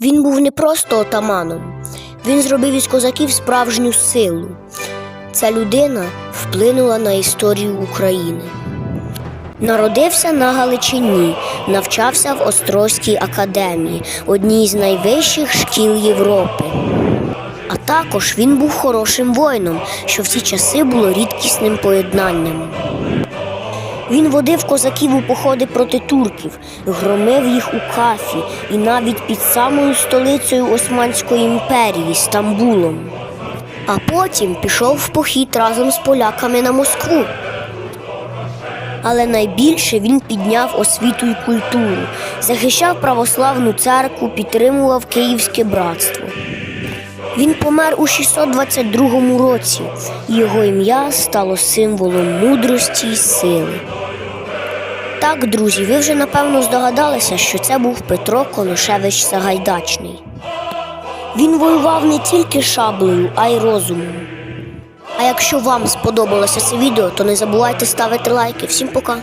Він був не просто отаманом, він зробив із козаків справжню силу. Ця людина вплинула на історію України. Народився на Галичині, навчався в Острозькій академії, одній з найвищих шкіл Європи. А також він був хорошим воїном, що в ці часи було рідкісним поєднанням. Він водив козаків у походи проти турків, громив їх у кафі і навіть під самою столицею Османської імперії Стамбулом. А потім пішов в похід разом з поляками на Москву. Але найбільше він підняв освіту й культуру, захищав православну церкву, підтримував Київське братство. Він помер у 622 році, і його ім'я стало символом мудрості й сили. Так, друзі, ви вже напевно здогадалися, що це був Петро Коношевич Сагайдачний. Він воював не тільки шаблею, а й розумом. А якщо вам сподобалося це відео, то не забувайте ставити лайки. Всім пока!